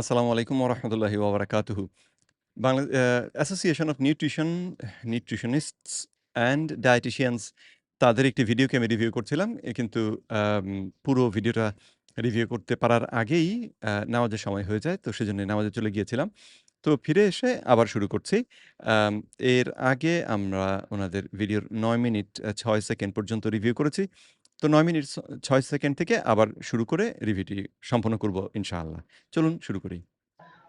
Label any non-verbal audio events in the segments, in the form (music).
আসসালামু আলাইকুম ওরহমতুল্লাহি ওবরাকাতুহু। Bangla association of nutrition nutritionists and dietitians তাদের একটি ভিডিওকে আমি রিভিউ করছিলাম। কিন্তু পুরো ভিডিওটা রিভিউ করতে পারার আগেই নামাজের সময় হয়ে যায়, তো সেজন্য নামাজে চলে গিয়েছিলাম। তো ফিরে এসে আবার শুরু করছি। এর আগে আমরা ওনাদের ভিডিওর নয় মিনিট, ছয় সেকেন্ড পর্যন্ত রিভিউ করেছি। তো নয় মিনিট ছয় সেকেন্ড থেকে আবার শুরু করে রিভিউটি সম্পন্ন করব ইনশাআল্লাহ। চলুন শুরু করি।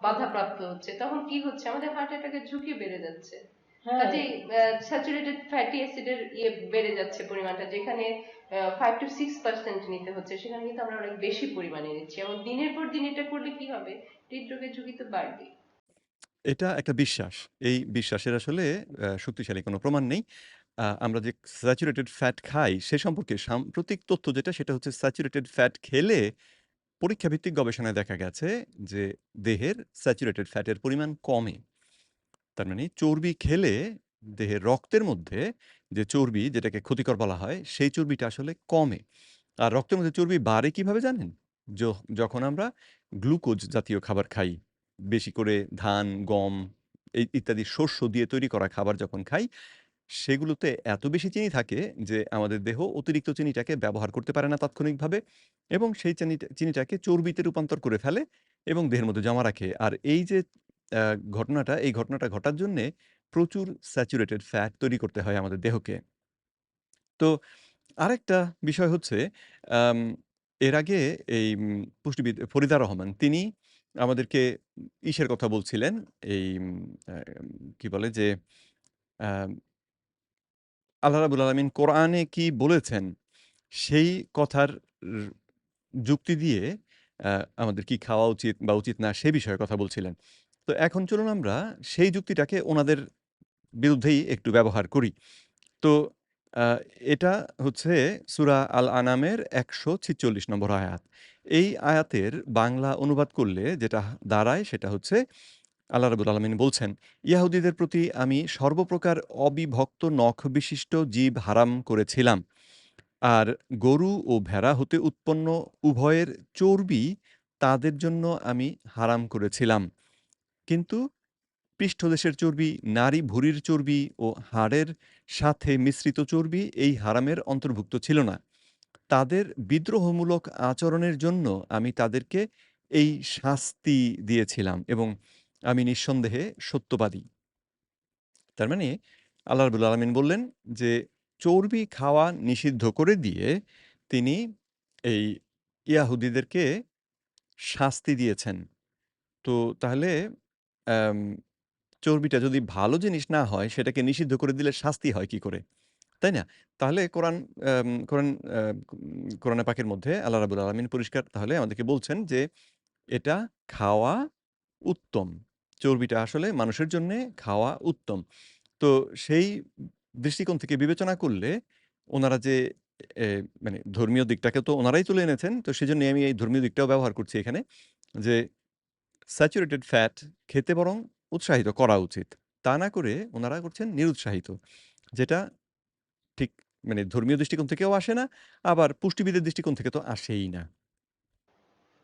বাধাপ্রাপ্ত হচ্ছে। তখন কি হচ্ছে? আমাদের হার্ট অ্যাটাকের ঝুঁকি বেড়ে যাচ্ছে। হ্যাঁ। কাজে স্যাচুরেটেড ফ্যাটি অ্যাসিডের ইয়ে বেড়ে যাচ্ছে পরিমাণটা। যেখানে ফাইভ টু সিক্স পার্সেন্ট নিতে হচ্ছে সেখানে কিন্তু আমরা অনেক বেশি পরিমাণে নিচ্ছি। এবং দিনের পর দিন এটা করলে কি হবে? হৃদরোগের ঝুঁকি তো বাড়বে এটা একটা বিশ্বাস। এই বিশ্বাসের আসলে শক্তিশালী কোনো প্রমাণ নেই। আমরা যে স্যাচুরেটেড ফ্যাট খাই সে সম্পর্কে সাম্প্রতিক তথ্য যেটা সেটা হচ্ছে স্যাচুরেটেড ফ্যাট খেলে পরীক্ষাভিত্তিক গবেষণায় দেখা গেছে যে দেহের স্যাচুরেটেড ফ্যাটের পরিমাণ কমে। তার মানে চর্বি খেলে দেহের রক্তের মধ্যে যে চর্বি যেটাকে ক্ষতিকর বলা হয় সেই চর্বিটা আসলে কমে। আর রক্তের মধ্যে চর্বি বাড়ে কীভাবে জানেন? যখন আমরা গ্লুকোজ জাতীয় খাবার খাই। বেশি করে ধান, গম ইত্যাদি শস্য দিয়ে তৈরি করা খাবার যখন খাই, সেগুলোতে এত বেশি চিনি থাকে যে আমাদের দেহ অতিরিক্ত চিনিটাকে ব্যবহার করতে পারে না তাৎক্ষণিকভাবে এবং সেই চিনিটা চিনিটাকে চর্বিতে রূপান্তর করে ফেলে এবং দেহের মধ্যে জমা রাখে। আর এই যে ঘটনাটা, এই ঘটনাটা ঘটার জন্যে প্রচুর স্যাচুরেটেড ফ্যাট তৈরি করতে হয় আমাদের দেহকে। তো আরেকটা বিষয় হচ্ছে এর আগে এই পুষ্টিবিদ ফরিদা রহমান তিনি আমাদেরকে ইসের কথা বলছিলেন। এই কি বলে যে আল্লাহ রাব্বুল আলামিন কোরআনে কি বলেছেন সেই কথার যুক্তি দিয়ে আমাদের কি খাওয়া উচিত বা উচিত না সে বিষয়ে কথা বলছিলেন। তো এখন চলুন আমরা সেই যুক্তিটাকে ওনাদের বিরুদ্ধেই একটু ব্যবহার করি। তো এটা হচ্ছে সুরা আল আনামের ১৪৬ নম্বর আয়াত। এই আয়াতের বাংলা অনুবাদ করলে যেটা দাঁড়ায় সেটা হচ্ছে আল্লাহ রাব্বুল আলামিন বলছেন, "ইয়াহুদীদের প্রতি আমি সর্বপ্রকার অবিভক্ত নখ বিশিষ্ট জীব হারাম করেছিলাম। আর গরু ও ভেড়া হতে উৎপন্ন উভয়ের চর্বি তাদের জন্য আমি হারাম করেছিলাম। কিন্তু পৃষ্ঠদেশের চর্বি, নারী ভুঁড়ির চর্বি ও হাড়ের সাথে মিশ্রিত চর্বি এই হারামের অন্তর্ভুক্ত ছিল না। তাদের বিদ্রোহমূলক আচরণের জন্য আমি তাদেরকে এই শাস্তি দিয়েছিলাম এবং আমি নিঃসন্দেহে সত্যবাদী।" তার মানে আল্লাহ রাব্বুল আলামিন বললেন যে, চর্বি খাওয়া নিষিদ্ধ করে দিয়ে তিনি এই ইয়াহুদিদেরকে শাস্তি দিয়েছেন। তো তাহলে চর্বিটা যদি ভালো জিনিস না হয়, সেটাকে নিষিদ্ধ করে দিলে শাস্তি হয় কি করে? তাই না? তাহলে কোরআন কোরআন কোরআনে পাকের মধ্যে আল্লাহ রাব্বুল আলামিন পরিষ্কার তাহলে আমাদেরকে বলছেন যে, এটা খাওয়া উত্তম। চর্বিটা আসলে মানুষের জন্যে খাওয়া উত্তম। তো সেই দৃষ্টিকোণ থেকে বিবেচনা করলে ওনারা যে মানে ধর্মীয় দিকটাকে তো ওনারাই তুলে এনেছেন। তো সেজন্যই আমি এই ধর্মীয় দিকটাও ব্যবহার করছি এখানে। যে স্যাচুরেটেড ফ্যাট খেতে বরং উৎসাহিত করা উচিত। তা না করে ওনারা করছেন নিরুৎসাহিত। যেটা ঠিক মানে ধর্মীয় দৃষ্টিকোণ থেকেও আসে না, আবার পুষ্টিবিদের দৃষ্টিকোণ থেকে তো আসেই না।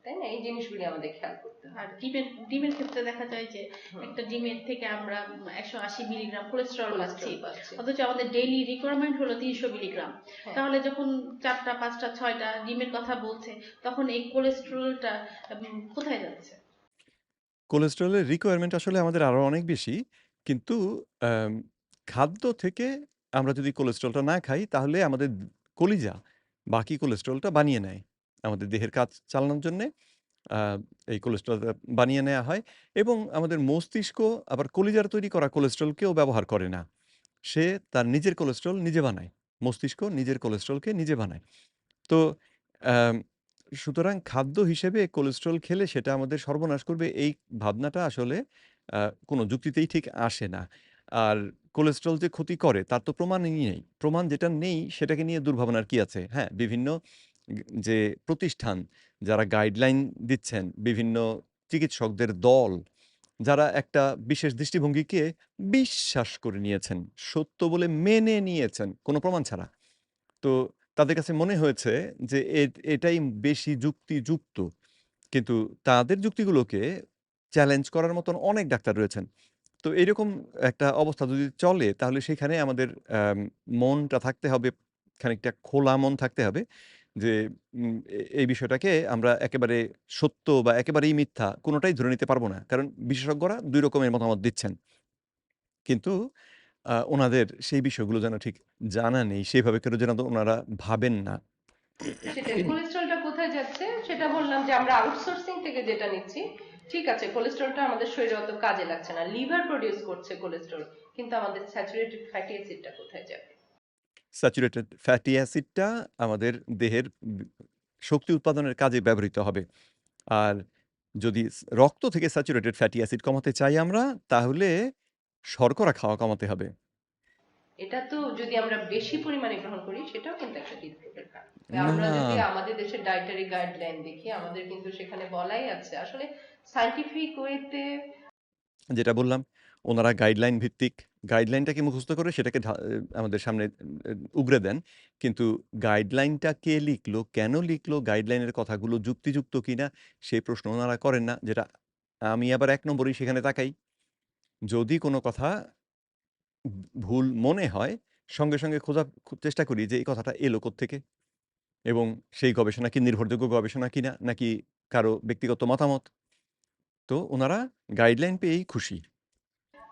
তাই না এই জিনিসগুলি আমাদের খেয়াল করতে হবে আর ডিমের ডিমের ক্ষেত্রে দেখা যায় যে একটা ডিমের থেকে আমরা একশো আশি মিলিগ্রাম কোলেস্টেরল পাচ্ছি অথচ আমাদের ডেইলি রিকোয়ারমেন্ট হলো তিনশো মিলিগ্রাম হ্যাঁ। তাহলে যখন চারটা পাঁচটা ছয়টা ডিমের কথা বলছে তখন এই কোলেস্টেরলটা কোথায় যাচ্ছে কোলেস্টেরলের রিকোয়ারমেন্ট আসলে আমাদের আরও অনেক বেশি। কিন্তু খাদ্য থেকে আমরা যদি কোলেস্টেরলটা না খাই তাহলে আমাদের কলিজা বাকি কোলেস্টেরলটা বানিয়ে নেয়। আমাদের দেহের কাজ চালানোর জন্যে এই কোলেস্ট্রল বানিয়ে নেওয়া হয় এবং আমাদের মস্তিষ্ক আবার কলিজার তৈরি করা কোলেস্টেরলকেও ব্যবহার করে না। সে তার নিজের কোলেস্টেরল নিজে বানায়। মস্তিষ্ক নিজের কোলেস্টেরলকে নিজে বানায়। তো সুতরাং খাদ্য হিসেবে কোলেস্টেরল খেলে সেটা আমাদের সর্বনাশ করবে এই ভাবনাটা আসলে কোনো যুক্তিতেই ঠিক আসে না। আর কোলেস্টেরল যে ক্ষতি করে তার তো প্রমাণই নেই। প্রমাণ যেটা নেই সেটাকে নিয়ে দুর্ভাবনার কি আছে? হ্যাঁ, বিভিন্ন যে প্রতিষ্ঠান যারা গাইডলাইন দিচ্ছেন, বিভিন্ন চিকিৎসকদের দল যারা একটা বিশেষ দৃষ্টিভঙ্গিকে বিশ্বাস করে নিয়েছেন, সত্য বলে মেনে নিয়েছেন কোনো প্রমাণ ছাড়া। তো তাদের কাছে মনে হয়েছে যে এটাই বেশি যুক্তিযুক্ত। কিন্তু তাদের যুক্তিগুলোকে চ্যালেঞ্জ করার মতন অনেক ডাক্তার রয়েছেন। তো এরকম একটা অবস্থা যদি চলে তাহলে সেখানে আমাদের মনটা থাকতে হবে খানিকটা খোলা মন থাকতে হবে যে এই বিষয়টাকে আমরা একেবারে সত্য বা একেবারেই মিথ্যা কোনোটাই ধরে নিতে পারব না। কারণ বিশেষজ্ঞরা ২ রকমের মতামত দিচ্ছেন। কিন্তু ওনাদের সেই বিষয়গুলো যেন ঠিক জানা নেই। সেইভাবে করে যেন ওনারা ভাবেন না। কোলেস্টেরলটা কোথায় যাচ্ছে সেটা বললাম যে, আমরা আউটসোর্সিং থেকে যেটা নিচ্ছি, ঠিক আছে কোলেস্টেরলটা আমাদের শরীরে অত কাজে লাগছে না লিভার করছে কোলেস্টেরল কিন্তু আমাদের স্যাচুরেটেড ফ্যাটি অ্যাসিডটা কোথায় যাবে স্যাচুরেটেড ফ্যাটি অ্যাসিডটা আমাদের দেহের শক্তি উৎপাদনের কাজে ব্যবহৃত হবে। আর যদি রক্ত থেকে স্যাচুরেটেড ফ্যাটি অ্যাসিড কমাতে চাই আমরা তাহলে শর্করা খাওয়া কমাতে হবে। এটা তো যদি আমরা বেশি পরিমাণে গ্রহণ করি সেটাও কিন্তু একটা হৃদরোগের কারণ। আমরা যদি আমাদের দেশের ডায়েটারি গাইডলাইন দেখি আমাদের কিন্তু সেখানে বলাই আছে আসলে সায়েন্টিফিক ওয়েতে যেটা বললাম ওনারা গাইডলাইন ভিত্তিক গাইডলাইনটাকে মুখস্থ করে সেটাকে আমাদের সামনে উগরে দেন। কিন্তু গাইডলাইনটা কে লিখলো, কেন লিখলো, গাইডলাইনের কথাগুলো যুক্তিযুক্ত কিনা সেই প্রশ্ন ওনারা করেন না। যেটা আমি আবার ১ নম্বরেই সেখানে তাকাই। যদি কোনো কথা ভুল মনে হয় সঙ্গে, সঙ্গে খোঁজার চেষ্টা করি যে এই কথাটা এলো কোত্থেকে? এবং সেই গবেষণা কি নির্ভরযোগ্য গবেষণা কিনা নাকি কারও ব্যক্তিগত মতামত? তো ওনারা গাইডলাইন পেয়েই খুশি।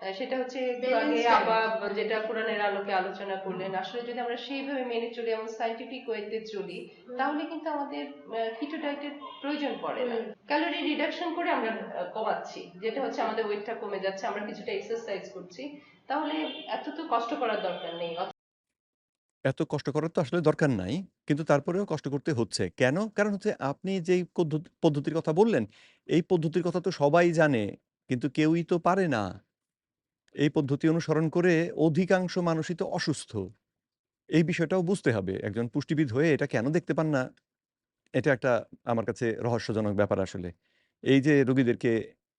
সেটা হচ্ছে একটু আগে. আবার যেটা কোরআনের আলোকে আলোচনা করলেন আসলে যদি আমরা সেইভাবে মেনে চলি এবং সাইন্টিফিক ওয়েতে চলি তাহলে কিন্তু আমাদের কিটো ডায়েটের প্রয়োজন পড়ে না ক্যালোরি রিডাকশন করে আমরা কমাচ্ছি যেটা হচ্ছে আমাদের ওয়েটটা কমে যাচ্ছে আমরা কিছুটা এক্সারসাইজ করছি তাহলে এত তো কষ্ট করার দরকার নেই এত কষ্ট করার তো আসলে দরকার নাই। কিন্তু তারপরেও কষ্ট করতে হচ্ছে। কেন? কারণ হচ্ছে আপনি যেই পদ্ধত পদ্ধতির কথা বললেন, এই পদ্ধতির কথা তো সবাই জানে। কিন্তু কেউই তো পারে না। এই পদ্ধতি অনুসরণ করে অধিকাংশ মানুষই তো অসুস্থ। এই বিষয়টাও বুঝতে হবে। একজন পুষ্টিবিদ হয়ে এটা কেন দেখতে পান না? এটা একটা আমার কাছে রহস্যজনক ব্যাপার আসলে। এই যে রুগীদেরকে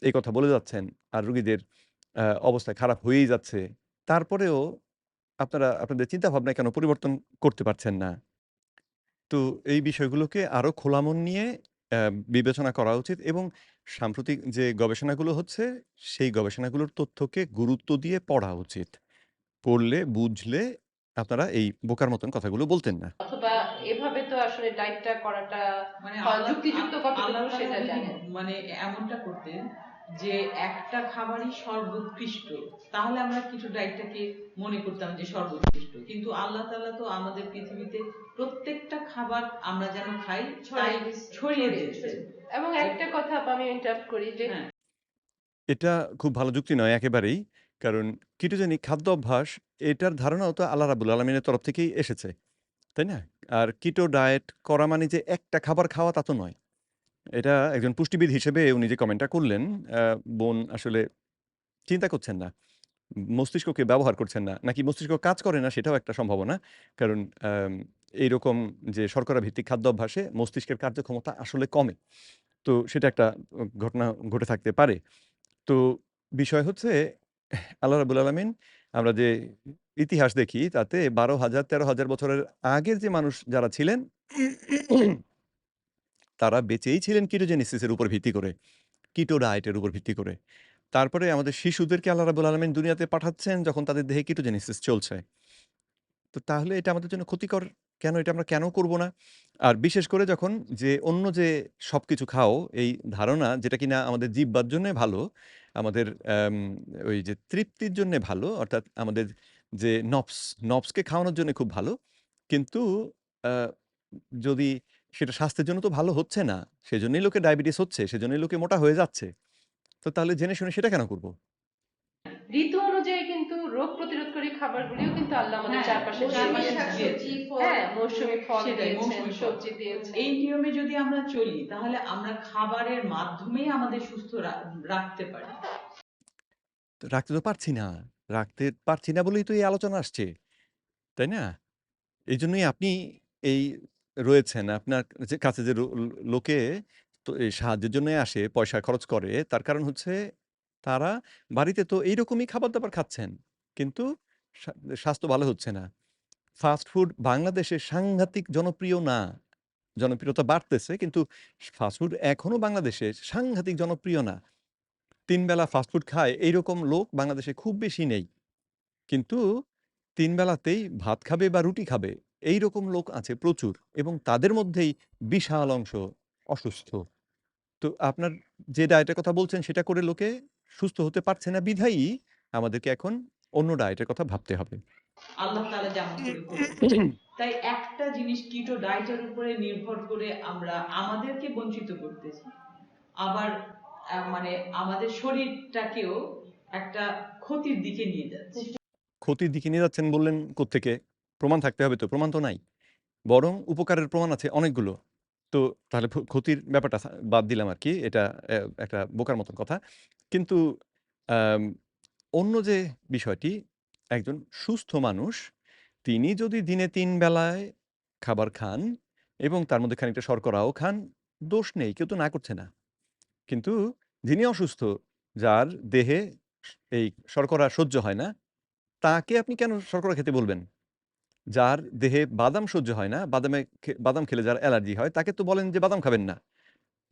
এই কথা বলে যাচ্ছেন আর রুগীদের অবস্থা খারাপ হয়েই যাচ্ছে। তারপরেও আপনারা, আপনাদের চিন্তাভাবনা কেন পরিবর্তন করতে পারছেন না? তো এই বিষয়গুলোকে আরও খোলা মন নিয়ে বিবেচনা করা উচিত এবং সাম্প্রতিক যে গবেষণাগুলো হচ্ছে, সেই গবেষণাগুলোর তথ্যকে গুরুত্ব দিয়ে পড়া উচিত। পড়লে, বুঝলে আপনারা এই বোকার মতন কথাগুলো বলতেন না। অথবা এভাবে তো আসলে ডায়েটটা করাটা মানে যুক্তিযুক্ত কতটুকু সেটা জানেন মানে এমনটা করতেন যে একটা খাবারই সর্বোৎকৃষ্ট তাহলে আমরা কিছু ডায়েটটাকে মনে করতাম যে সর্বোৎকৃষ্ট কিন্তু আল্লাহ তাআলা তো আমাদের পৃথিবীতে প্রত্যেকটা খাবার আমরা যেন খাই ছড়িয়ে। ছড়িয়ে দিয়েছেন এবং একটা কথা আপা আমি ইন্টারাপ্ট করি যে হ্যাঁ এটা খুব ভালো যুক্তি নয় একেবারেই। কারণ কিটোজেনিক খাদ্য অভ্যাস এটার ধারণাও তো আল্লাহ রাব্বুল আলামিনের তরফ থেকেই এসেছে। তাই না? আর কিটো ডায়েট করা মানে যে একটা খাবার খাওয়া তা তো নয়। এটা একজন পুষ্টিবিদ হিসেবে উনি যে কমেন্টটা করলেন, বোন আসলে চিন্তা করছেন না। মস্তিষ্ককে ব্যবহার করছেন না। নাকি মস্তিষ্ক কাজ করে না সেটাও একটা সম্ভাবনা। কারণ এইরকম যে শর্করা ভিত্তিক খাদ্য অভ্যাসে মস্তিষ্কের কার্যক্ষমতা আসলে কমে। তো সেটা একটা ঘটনা ঘটে থাকতে পারে। তো বিষয় হচ্ছে, আল্লাহ রাবুল আলামিন, আমরা যে ইতিহাস দেখি, তাতে বারো হাজার, তেরো হাজার বছরের আগের যে মানুষ যারা ছিলেন, তারা বেঁচেই ছিলেন কিটোজেনেসিস এর উপর ভিত্তি করে। কিটো ডায়েটের উপর ভিত্তি করে। তারপরে আমাদের শিশুদেরকে আল্লাহ রাব্বুল আলামিন দুনিয়াতে পাঠাচ্ছেন যখন তাদের দেহে কিটোজেনেসিস চলছে। তো তাহলে এটা আমাদের জন্য ক্ষতিকর কেন? এটা আমরা কেন করব না? আর বিশেষ করে যখন যে অন্য যে সব কিছু খাও এই ধারণা যেটা কিনা আমাদের জিহ্বার জন্যে ভালো, আমাদের ওই যে তৃপ্তির জন্যে ভালো অর্থাৎ আমাদের যে নফস, নফসকে খাওয়ানোর জন্য খুব ভালো। কিন্তু যদি সেটা স্বাস্থ্যের জন্য তো ভালো হচ্ছে না। সেজন্যই লোকে ডায়াবেটিস হচ্ছে, সেজন্যই লোকে মোটা হয়ে যাচ্ছে। তো তাহলে জেনে শুনে সেটা কেন করব? ঋতু অনুযায়ী কিন্তু রোগ প্রতিরোধকারী খাবারগুলিও কিন্তু আল্লাহ আমাদের হ্যাঁ, চারপাশে মৌসুমী ফল, হ্যাঁ মৌসুমী ফল দিয়েছেন সবজি দিয়েছেন এই নিয়মে যদি আমরা চলি তাহলে আমরা খাবারের মাধ্যমেই আমাদের সুস্থ রাখতে পারি তো রাখতে তো পারছি না। রাখতে পারছি না বলেই তো এই আলোচনা আসছে। তাই না? এইজন্যই আপনি এই রয়েছেন। আপনার কাছে যে লোকে তো এই সাহায্যের জন্যই আসে, পয়সা খরচ করে। তার কারণ হচ্ছে তারা বাড়িতে তো এইরকমই খাবার-দাবার খাচ্ছেন। কিন্তু স্বাস্থ্য ভালো হচ্ছে না। ফাস্ট ফুড বাংলাদেশে সাংঘাতিক জনপ্রিয় না। জনপ্রিয়তা বাড়তেছে কিন্তু ফাস্ট ফুড এখনও বাংলাদেশে সাংঘাতিক জনপ্রিয় না। তিন বেলা ফাস্ট ফুড খায় এইরকম লোক বাংলাদেশে খুব বেশি নেই। কিন্তু তিন বেলাতেই ভাত খাবে বা রুটি খাবে এইরকম লোক আছে প্রচুর এবং তাদের মধ্যেই বিশাল অংশ অসুস্থ। তো আপনার যে ডায়েটের কথা বলছেন সেটা করে লোকে সুস্থ হতে পারছে না বিধায়ী আমাদেরকে এখন অন্য ডায়েটের কথা ভাবতে হবে। আল্লাহ তাআলা যেমন তাই একটা জিনিস কিটো ডায়েটের উপরে নির্ভর করে আমরা আমাদেরকে বঞ্চিত করতেছি আবার মানে আমাদের শরীরটাকেও একটা ক্ষতির দিকে নিয়ে যাচ্ছে ক্ষতির দিকে নিয়ে যাচ্ছেন বললেন কোত্থেকে? প্রমাণ থাকতে হবে তো, প্রমাণ তো নাই। বরং উপকারের প্রমাণ আছে অনেকগুলো। তো তাহলে ক্ষতির ব্যাপারটা বাদ দিলাম আর কি এটা একটা বোকার মতন কথা। কিন্তু অন্য যে বিষয়টি, একজন সুস্থ মানুষ তিনি যদি দিনে ৩ বেলায় খাবার খান এবং তার মধ্যে খানিকটা শর্করাও খান, দোষ নেই। কেউ তো না করছে না। কিন্তু যিনি অসুস্থ, যার দেহে এই শর্করা সহ্য হয় না, তাকে আপনি কেন শর্করা খেতে বলবেন? যার দেহে বাদাম সহ্য হয় না, বাদামে খে বাদাম খেলে যার অ্যালার্জি হয়, তাকে তো বলেন যে বাদাম খাবেন না।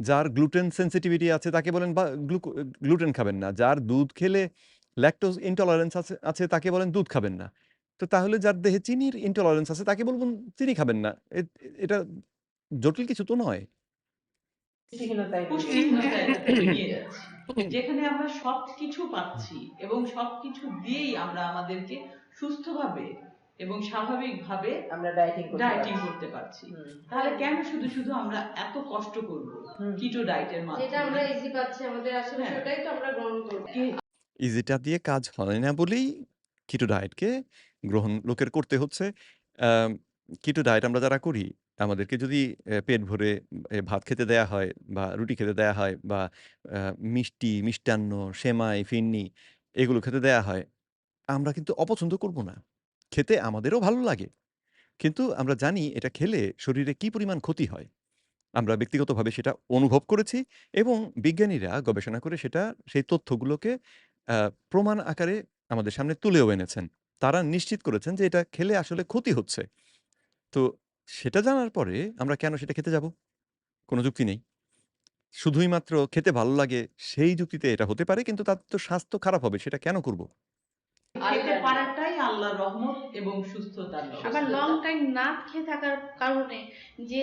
যার গ্লুটেন সেনসিটিভিটি আছে তাকে বলেন বা গ্লুকো গ্লুটেন খাবেন না। যার দুধ খেলে ল্যাকটোজ ইনটলারেন্স আছে আছে তাকে বলেন দুধ খাবেন না। তো তাহলে যার দেহে চিনির ইনটলারেন্স আছে তাকে বলবেন চিনি খাবেন না। এটা জটিল কিছু তো নয়। যেখানে আমরা সবকিছু পাচ্ছি এবং সবকিছু দিয়েই আমরা আমাদেরকে সুস্থভাবে এবং স্বাভাবিকভাবে আমরা ডায়েটিং করতে ডায়েটিং পারছি। করতে পারছি তাহলে কেন শুধু শুধু আমরা এত কষ্ট করব। কিটো ডায়েটের যেটা আমরা ইজি পাচ্ছি আমাদের আশেপাশে হ্যাঁ। ওটাই তো আমরা গ্রহণ করব ইজিটা দিয়ে কাজ হয় না বলেই কিটো ডায়েটকে গ্রহণ লোকের করতে হচ্ছে। কিটো ডায়েট আমরা যারা করি, আমাদেরকে যদি পেট ভরে ভাত খেতে দেয়া হয় বা রুটি খেতে দেয়া হয় বা মিষ্টি, মিষ্টান্ন, সেমাই, ফিন্নি এগুলো খেতে দেয়া হয়, আমরা কিন্তু অপছন্দ করব না। খেতে আমাদেরও ভালো লাগে। কিন্তু আমরা জানি এটা খেলে শরীরে কি পরিমাণ ক্ষতি হয়। আমরা ব্যক্তিগতভাবে সেটা অনুভব করেছি এবং বিজ্ঞানীরা গবেষণা করে সেটা, সেই তথ্যগুলোকে প্রমাণ আকারে আমাদের সামনে তুলেও এনেছেন। তারা নিশ্চিত করেছেন যে এটা খেলে আসলে ক্ষতি হচ্ছে। তো সেটা জানার পরে আমরা কেন সেটা খেতে যাব? কোনো যুক্তি নেই। শুধুই মাত্র খেতে ভালো লাগে সেই যুক্তিতে এটা হতে পারে, কিন্তু তাতে তো স্বাস্থ্য খারাপ হবে। সেটা কেন করব? আল্লাহর রহমত এবং সুস্থতার আবার লং টাইম না খেয়ে থাকার কারণে যে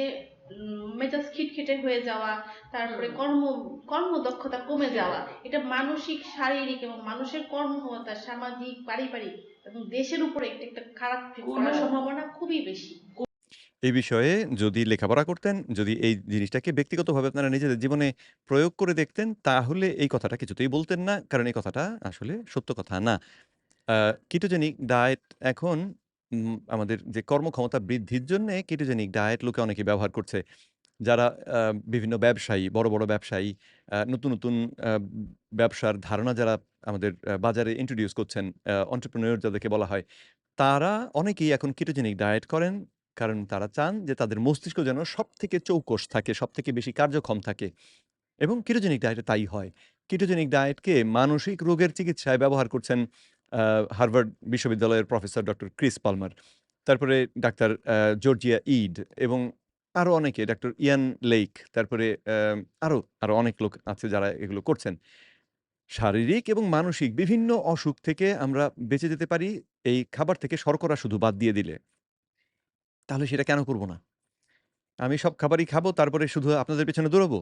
মেজাজ খিটখিটে হয়ে যাওয়া তারপরে কর্ম কর্মদক্ষতা কমে যাওয়া এটা মানসিক শারীরিক এবং মানুষের কর্মক্ষমতা সামাজিক পারিবারিক এবং দেশের উপরে একটা একটা খারাপ করার সম্ভাবনা খুবই বেশি এই বিষয়ে যদি লেখাপড়া করতেন, যদি এই জিনিসটাকে ব্যক্তিগতভাবে আপনারা নিজেদের জীবনে প্রয়োগ করে দেখতেন, তাহলে এই কথাটা কিছুতেই বলতেন না। কারণ এই কথাটা আসলে সত্য কথা না। কিটোজেনিক ডায়েট এখন আমাদের যে কর্মক্ষমতা বৃদ্ধির জন্যে কিটোজেনিক ডায়েট লোকে অনেকে ব্যবহার করছে। যারা বিভিন্ন ব্যবসায়ী, বড়, বড় ব্যবসায়ী, নতুন, নতুন ব্যবসার ধারণা যারা আমাদের বাজারে ইন্ট্রোডিউস করছেন, entrepreneur যাদেরকে বলা হয়, তারা অনেকেই এখন কিটোজেনিক ডায়েট করেন। কারণ তারা চান যে তাদের মস্তিষ্ক যেন সব থেকে চৌকস থাকে, সব থেকে বেশি কার্যক্ষম থাকে। এবং কিটোজেনিক ডায়েটে তাই হয়। কিটোজেনিক ডায়েটকে মানসিক রোগের চিকিৎসায় ব্যবহার করছেন হার্ভার্ড বিশ্ববিদ্যালয়ের প্রফেসর ডক্টর ক্রিস পালমার। তারপরে ডাক্তার জর্জিয়া ইড এবং আরও অনেকে ডক্টর ইয়ান লেইক, তারপরে আরও আরও, আরও অনেক লোক আছে যারা এগুলো করছেন। শারীরিক এবং মানসিক বিভিন্ন অসুখ থেকে আমরা বেঁচে যেতে পারি এই খাবার থেকে শর্করা শুধু বাদ দিয়ে দিলে। তাহলে সেটা কেন করব না? আমি সব খাবারই খাব তারপরে শুধু আপনাদের পেছনে দৌড়াবো?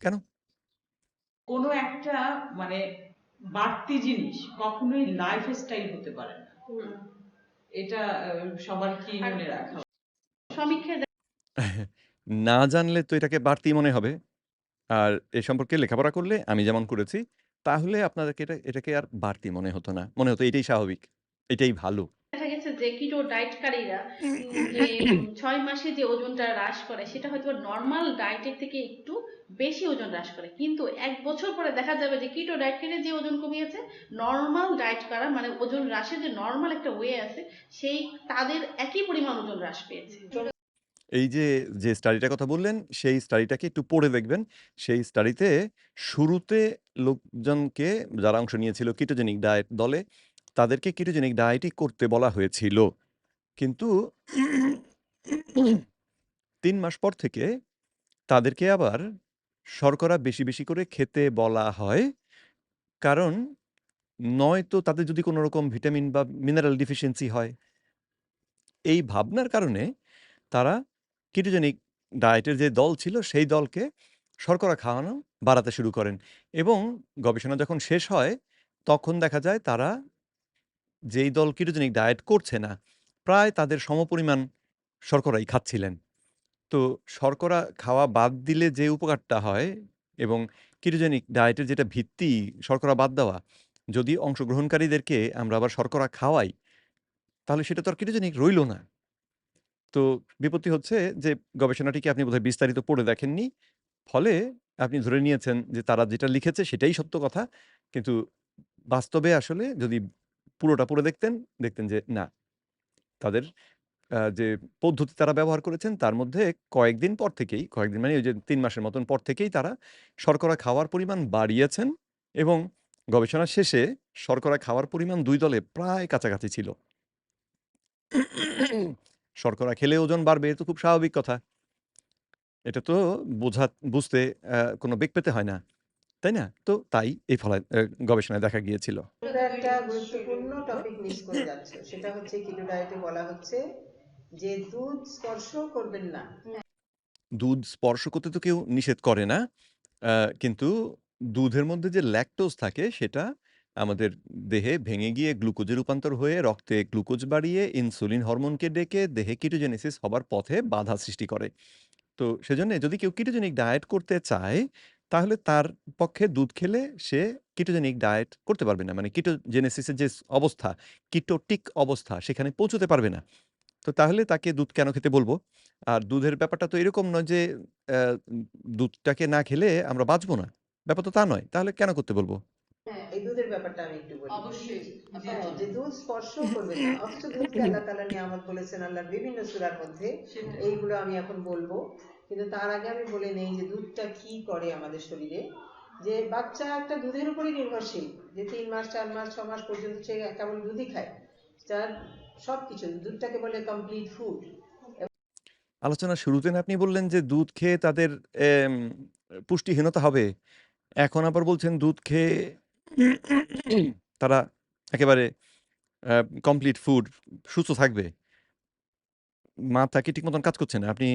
কেন? কোনো একটা মানে বাড়তি জিনিস কখনোই লাইফস্টাইল হতে পারে না এটা সবার কি মনে রাখা সমীক্ষা (laughs) না জানলে তো এটাকে বাড়তি মনে হবে। আর এ সম্পর্কে লেখাপড়া করলে আমি যেমন করেছি, তাহলে আপনাদেরকে এটা এটাকে আর বাড়তি মনে হতো না। মনে হতো এটাই স্বাভাবিক। এটাই ভালো। যে কিটো ডায়েটকারীরা (coughs) যে ছয় মাসে যে ওজনটা হ্রাস করে সেটা হয়তো নর্মাল ডায়েটের থেকে একটু বেশি ওজন হ্রাস করে কিন্তু এক বছর পরে দেখা যাবে যে কিটো ডায়েটকারী যে ওজন কমিয়েছে নর্মাল ডায়েট করা মানে ওজন হ্রাসের যে নর্মাল একটা ওয়ে আছে সেই তাদের একই পরিমাণ ওজন হ্রাস পেয়েছে এই যে, যে স্টাডিটার কথা বললেন, সেই স্টাডিটাকে একটু পড়ে দেখবেন। সেই স্টাডিতে শুরুতে লোকজনকে যারা অংশ নিয়েছিল কিটোজেনিক ডায়েট দলে, তাদেরকে কিটোজেনিক ডায়েটই করতে বলা হয়েছিল। কিন্তু তিন মাস পর থেকে তাদেরকে আবার শর্করা বেশি, বেশি করে খেতে বলা হয় কারণ নয়তো তাদের যদি কোনো রকম ভিটামিন বা মিনারেল ডেফিসিয়েন্সি হয়। এই ভাবনার কারণে তারা কেটোজেনিক ডায়েটের যে দল ছিল সেই দলকে শর্করা খাওয়ানো বাড়াতে শুরু করেন এবং গবেষণা যখন শেষ হয় তখন দেখা যায় তারা যেই দল কেটোজেনিক ডায়েট করছে না, প্রায় তাদের সমপরিমাণ শর্করাই খাচ্ছিলেন। তো শর্করা খাওয়া বাদ দিলে যে উপকারটা হয় এবং কিটোজেনিক ডায়েটের যেটা ভিত্তি শর্করা বাদ দেওয়া, যদি অংশগ্রহণকারীদেরকে আমরা আবার শর্করা খাওয়াই, তাহলে সেটা তো আর কেটোজেনিক রইল না। তো বিপত্তি হচ্ছে যে গবেষণাটিকে আপনি বোধহয় বিস্তারিত পড়ে দেখেননি। ফলে আপনি ধরে নিয়েছেন যে তারা যেটা লিখেছে সেটাই সত্য কথা। কিন্তু বাস্তবে আসলে যদি পুরোটা পড়ে দেখতেন, দেখতেন যে না। তাদের যে পদ্ধতি তারা ব্যবহার করেছেন তার মধ্যে কয়েকদিন পর থেকেই, কয়েকদিন মানে ওই যে তিন মাসের মতন পর থেকেই তারা শর্করা খাওয়ার পরিমাণ বাড়িয়েছেন এবং গবেষণা শেষে শর্করা খাওয়ার পরিমাণ দুই দলে প্রায় কাছাকাছি ছিল। শর্করা খেলে ওজন বাড়বে এ তো খুব স্বাভাবিক কথা। এটা তো বোঝা বুঝতে কোনো বেগ পেতে হয় না। তাই না? তো তাই এই ফলা আ গবেষণায় দেখা গিয়েছিল। একটা গুরুত্বপূর্ণ টপিক মিস করে যাচ্ছ সেটা হচ্ছে কিটো ডায়েটে বলা হচ্ছে যে দুধ স্পর্শ করবেন না দুধ স্পর্শ করতে তো কেউ নিষেধ করে না। কিন্তু দুধের মধ্যে যে ল্যাকটোজ থাকে সেটা আমাদের দেহে ভেঙে গিয়ে গ্লুকোজে রূপান্তর হয়ে রক্তে গ্লুকোজ বাড়িয়ে ইনসুলিন হরমোনকে ডেকে দেহে কিটোজেনেসিস হবার পথে বাধা সৃষ্টি করে। তো সেজন্য যদি কেউ কিটোজেনিক ডায়েট করতে চায়, তাহলে তার পক্ষে দুধ খেলে সে কিটোজেনিক ডায়েট করতে পারবে না। মানে কিটোজেনেসিসের যে অবস্থা, কিটোটিক অবস্থা সেখানে পৌঁছতে পারবে না। তো তাহলে তাকে দুধ কেন খেতে বলব আর দুধের ব্যাপারটা তো এরকম নয় যে দুধটাকে না খেলে আমরা বাঁচবো না। ব্যাপার তো তা নয়। তাহলে কেন করতে বলব? হ্যাঁ এই দুধের ব্যাপারটা আমি একটু বলি অবশ্যই হ্যাঁ যে দুধ স্পর্শ করবেন না অথচ দুধকে আল্লাহ তাআলা নিয়ামত বলেছেন আল্লাহর বিভিন্ন সূরার মধ্যে এইগুলো আমি এখন বলব কিন্তু তার আগে আমি বলে নেই যে দুধটা কি করে আমাদের শরীরে যে বাচ্চা একটা দুধের উপরই নির্ভরশীল, যে তিন মাস, চার মাস, ছ মাস পর্যন্ত সে কেমন দুধই খায় তার সবকিছু, দুধটাকে বলে কমপ্লিট ফুড আলোচনা শুরুতে আপনি বললেন যে দুধ খেয়ে তাদের পুষ্টিহীনতা হবে। এখন আবার বলছেন দুধ খেয়ে তারা একেবারে কমপ্লিট ফুড সুস্থ থাকবে। মাথা কি ঠিক মতন কাজ করছে না? আপনি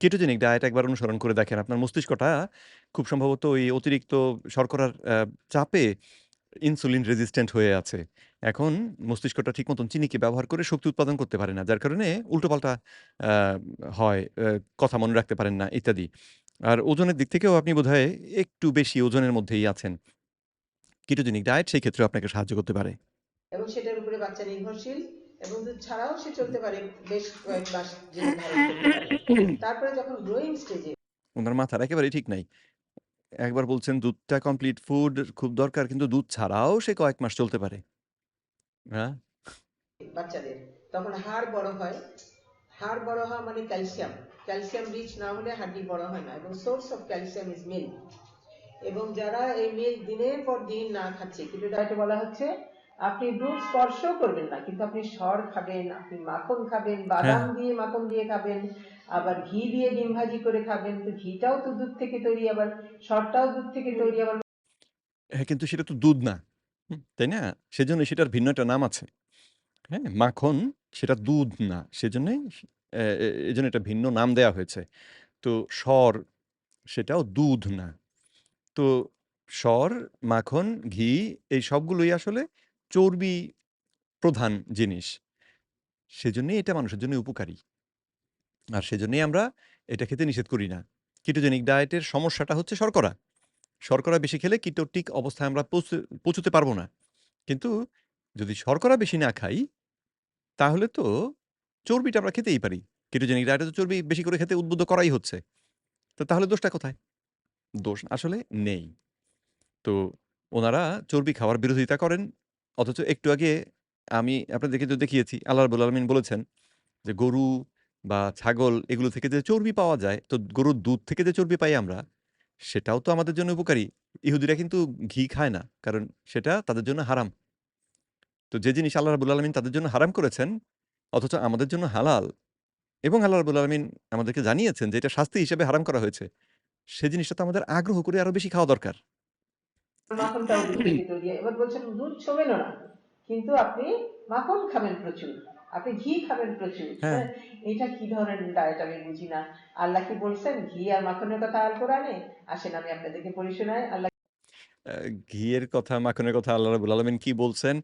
কেটোজেনিক ডায়েট একবার অনুসরণ করে দেখেন। আপনার মস্তিষ্কটা খুব সম্ভবত ওই অতিরিক্ত শর্করার চাপে ইনসুলিন রেজিস্ট্যান্ট হয়ে আছে। এখন মস্তিষ্কটা ঠিক মতন চিনিকে ব্যবহার করে শক্তি উৎপাদন করতে পারে না। যার কারণে উল্টোপাল্টা হয়, কথা মনে রাখতে পারেন না ইত্যাদি। আর ওজনের দিক থেকেও আপনি বোধহয় একটু বেশি ওজনের মধ্যেই আছেন। কেটোজেনিক ডায়েট সেই ক্ষেত্রেও আপনাকে সাহায্য করতে পারে। এবং সেটার উপরে বাচ্চা নির্ভরশীল এবং দুধ ছাড়াও সে চলতে পারে বেশ কয়েক মাস তারপরে যখন গ্রোয়িং স্টেজে উনার মাথার একেবারেই ঠিক নাই। একবার বলছেন দুধটা কমপ্লিট ফুড খুব দরকার কিন্তু দুধ ছাড়াও সে কয়েক মাস চলতে পারে। হ্যাঁ? বাচ্চাদের তখন হাড় বড় হয় হাড় বড় হওয়া মানে ক্যালসিয়াম ক্যালসিয়াম রিচ না হলে হাড্ডি বড় হয় না এবং source of calcium is milk এবং যারা এই মিল্ক দিনের পর দিন না খাচ্ছে কিন্তু ডায়েটে বলা হচ্ছে আপনি দুধ স্পর্শ করবেন না কিন্তু আপনি সর খাবেন আপনি মাখন খাবেন বাদাম দিয়ে মাখন দিয়ে খাবেন আবার ঘি দিয়ে ডিম ভাজি করে খাবেন তো ঘিটাও তো দুধ থেকে তৈরি আবার সরটাও দুধ থেকে তৈরি আবার হ্যাঁ, কিন্তু সেটা তো দুধ না। তাই না? সেজন্য সেটার ভিন্ন একটা নাম আছে। হ্যাঁ? মাখন সেটা দুধ না। সেজন্যই এ এ এজন্য এটা ভিন্ন নাম দেয়া হয়েছে। তো সর সেটাও দুধ না। তো সর, মাখন, ঘি এই সবগুলোই আসলে চর্বি প্রধান জিনিস। সেজন্যই এটা মানুষের জন্য উপকারী। আর সেজন্যই আমরা এটা খেতে নিষেধ করি না। কিটোজেনিক ডায়েটের সমস্যাটা হচ্ছে শর্করা। শর্করা বেশি খেলে কিটোটিক অবস্থায় আমরা পৌঁছে পৌঁছতে পারব না। কিন্তু যদি শর্করা বেশি না খাই, তাহলে তো চর্বিটা আমরা খেতেই পারি। কিটোজেনিক ডায়েটে তো চর্বি বেশি করে খেতে উদ্বুদ্ধ করাই হচ্ছে। তো তাহলে দোষটা কোথায়? দোষ আসলে নেই। তো ওনারা চর্বি খাওয়ার বিরোধিতা করেন। অথচ একটু আগে আমি আপনাদেরকে তো দেখিয়েছি আল্লাহ রাব্বুল আলামিন বলেছেন যে গরু বা ছাগল এগুলো থেকে যে চর্বি পাওয়া যায়, তো গরুর দুধ থেকে যে চর্বি পাই আমরা, সেটাও তো আমাদের জন্য উপকারী। ইহুদিরা কিন্তু ঘি খায় না। কারণ সেটা তাদের জন্য হারাম। তো যে জিনিস আল্লাহ রাব্বুল আলামিন তাদের জন্য হারাম করেছেন, অথচ আমাদের জন্য হালাল এবং আল্লাহ রাব্বুল আলামিন আমাদেরকে জানিয়েছেন যে এটা শাস্তি হিসেবে হারাম করা হয়েছে। সে জিনিসটা তো আমাদের আগ্রহ করে আরও বেশি খাওয়া দরকার। মাখনটাও হয়। (coughs) এবার বলছেন দুধ ছোবেনও না কিন্তু আপনি মাখন খাবেন প্রচুর আপনি ঘি খাবেন প্রচুর হ্যাঁ। হ্যাঁ, এটা কি ধরনের ডায়েট আমি বুঝি না আল্লাহ কি বলছেন ঘি আর মাখনের কথা আল কোরআনে আসেন আমি আপনাদেরকে পড়ে শোনাই আল্লাহ ঘিয়ের কথা, মাখনের কথা আল্লাহ রাব্বুল আলামিন কি বলছেন?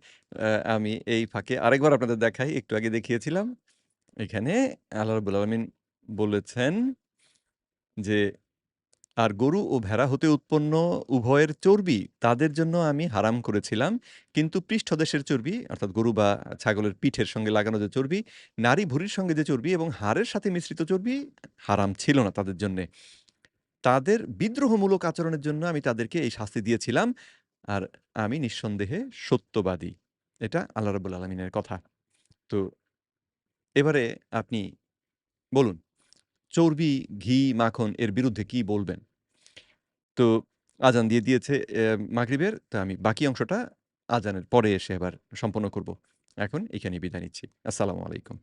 আমি এই ফাঁকে আরেকবার আপনাদের দেখাই। একটু আগে দেখিয়েছিলাম। এখানে আল্লাহ রাব্বুল আলামিন বলেছেন যে, "আর গরু ও ভেড়া হতে উৎপন্ন উভয়ের চর্বি তাদের জন্য আমি হারাম করেছিলাম। কিন্তু পৃষ্ঠদেশের চর্বি অর্থাৎ গরু বা ছাগলের পিঠের সঙ্গে লাগানো যে চর্বি, নারী ভুঁড়ির সঙ্গে যে চর্বি এবং হাড়ের সাথে মিশ্রিত চর্বি হারাম ছিল না তাদের জন্যে। তাদের বিদ্রোহমূলক আচরণের জন্য আমি তাদেরকে এই শাস্তি দিয়েছিলাম। আর আমি নিঃসন্দেহে সত্যবাদী।" এটা আল্লাহ রাব্বুল আলামিনের কথা। তো এবারে আপনি বলুন, চর্বি, ঘি, মাখন এর বিরুদ্ধে কি বলবেন? তো আজান দিয়ে দিয়েছে মাগরিবের। তো আমি বাকি অংশটা আজানের পরে এসে এবার সম্পন্ন করব। এখন এখানে বিদায় নিচ্ছি। আসসালামু আলাইকুম।